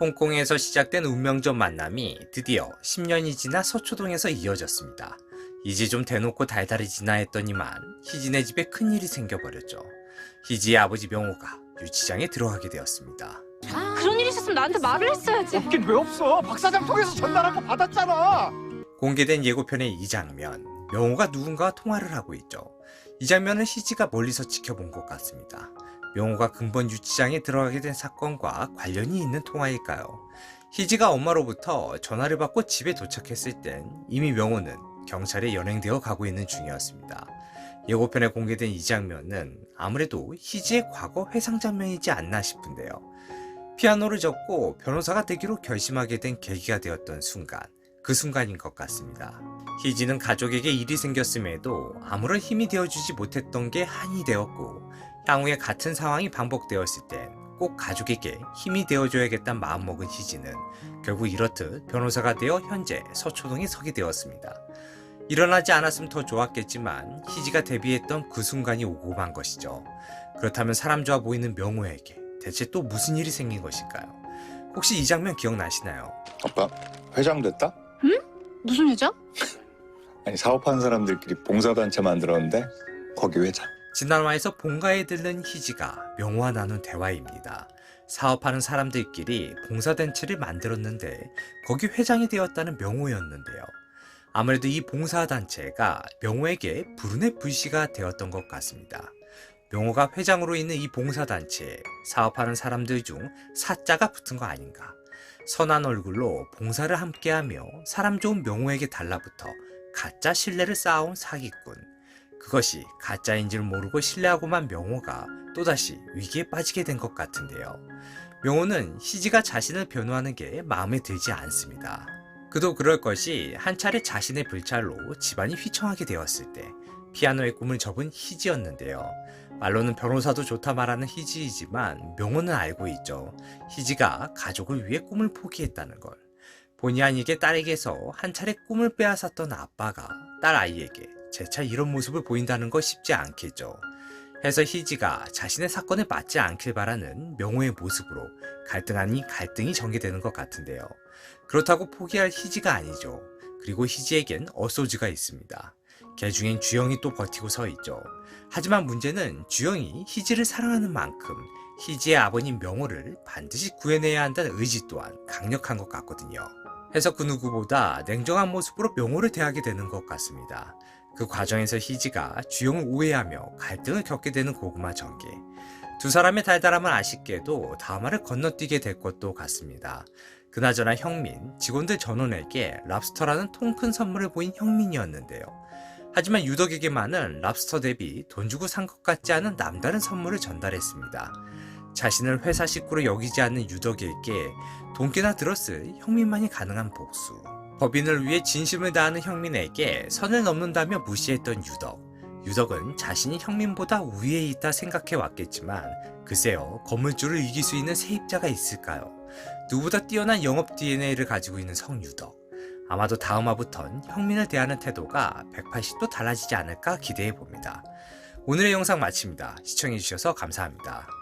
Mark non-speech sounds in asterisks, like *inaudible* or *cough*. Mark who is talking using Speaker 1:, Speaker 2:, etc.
Speaker 1: 홍콩에서 시작된 운명적 만남이 드디어 10년이 지나 서초동에서 이어졌습니다. 이제 좀 대놓고 달달해지나 했더니만 희진의 집에 큰일이 생겨버렸죠. 희지의 아버지 명호가 유치장에 들어가게 되었습니다.
Speaker 2: 그런 일 있었으면 나한테 말을 했어야지.
Speaker 3: 없긴 왜 없어? 박 사장 통해서 전달한 거 받았잖아.
Speaker 1: 공개된 예고편의 이 장면, 명호가 누군가와 통화를 하고 있죠. 이 장면을 희지가 멀리서 지켜본 것 같습니다. 명호가 근본 유치장에 들어가게 된 사건과 관련이 있는 통화일까요? 희지가 엄마로부터 전화를 받고 집에 도착했을 땐 이미 명호는 경찰에 연행되어 가고 있는 중이었습니다. 예고편에 공개된 이 장면은 아무래도 희지의 과거 회상 장면이지 않나 싶은데요. 피아노를 접고 변호사가 되기로 결심하게 된 계기가 되었던 순간, 그 순간인 것 같습니다. 희지는 가족에게 일이 생겼음에도 아무런 힘이 되어주지 못했던 게 한이 되었고, 향후에 같은 상황이 반복되었을 땐 꼭 가족에게 힘이 되어줘야겠다는 마음먹은 희지는 결국 이렇듯 변호사가 되어 현재 서초동에 서게 되었습니다. 일어나지 않았으면 더 좋았겠지만 희지가 데뷔했던 그 순간이 오고 만 것이죠. 그렇다면 사람 좋아 보이는 명호에게 대체 또 무슨 일이 생긴 것일까요? 혹시 이 장면 기억나시나요?
Speaker 4: 아빠 회장 됐다?
Speaker 2: 무슨 회장? *laughs*
Speaker 4: 아니 사업하는 사람들끼리 봉사단체 만들었는데 거기 회장
Speaker 1: 지난화에서 본가에 들른 희지가 명호와 나눈 대화입니다. 사업하는 사람들끼리 봉사단체를 만들었는데 거기 회장이 되었다는 명호였는데요. 아무래도 이 봉사단체가 명호에게 불운의 불씨가 되었던 것 같습니다. 명호가 회장으로 있는 이 봉사단체에 사업하는 사람들 중 사자가 붙은 거 아닌가. 선한 얼굴로 봉사를 함께하며 사람 좋은 명호에게 달라붙어 가짜 신뢰를 쌓아온 사기꾼. 그것이 가짜인 줄 모르고 신뢰하고만 명호가 또다시 위기에 빠지게 된 것 같은데요. 명호는 희지가 자신을 변호하는 게 마음에 들지 않습니다. 그도 그럴 것이 한 차례 자신의 불찰로 집안이 휘청하게 되었을 때 피아노의 꿈을 접은 희지였는데요. 말로는 변호사도 좋다 말하는 희지이지만 명호는 알고 있죠. 희지가 가족을 위해 꿈을 포기했다는 걸. 본의 아니게 딸에게서 한 차례 꿈을 빼앗았던 아빠가 딸 아이에게 재차 이런 모습을 보인다는 거 쉽지 않겠죠. 해서 희지가 자신의 사건에 맞지 않길 바라는 명호의 모습으로 갈등 아닌 갈등이 전개되는 것 같은데요. 그렇다고 포기할 희지가 아니죠. 그리고 희지에겐 어소즈가 있습니다. 개 중엔 주영이 또 버티고 서 있죠. 하지만 문제는 주영이 희지를 사랑하는 만큼 희지의 아버님 명호를 반드시 구해내야 한다는 의지 또한 강력한 것 같거든요. 해서 그 누구보다 냉정한 모습으로 명호를 대하게 되는 것 같습니다. 그 과정에서 희지가 주영을 오해하며 갈등을 겪게 되는 고구마 전개. 두 사람의 달달함은 아쉽게도 다음화를 건너뛰게 될 것도 같습니다. 그나저나 형민, 직원들 전원에게 랍스터라는 통 큰 선물을 보인 형민이었는데요. 하지만 유덕에게만은 랍스터 대비 돈 주고 산 것 같지 않은 남다른 선물을 전달했습니다. 자신을 회사 식구로 여기지 않는 유덕에게 돈깨나 들었을 형민만이 가능한 복수. 법인을 위해 진심을 다하는 형민에게 선을 넘는다며 무시했던 유덕. 유덕은 자신이 형민보다 우위에 있다 생각해 왔겠지만 글쎄요 건물주를 이길 수 있는 세입자가 있을까요? 누구보다 뛰어난 영업 DNA를 가지고 있는 성유덕. 아마도 다음 화부턴 형민을 대하는 태도가 180도 달라지지 않을까 기대해 봅니다. 오늘의 영상 마칩니다. 시청해주셔서 감사합니다.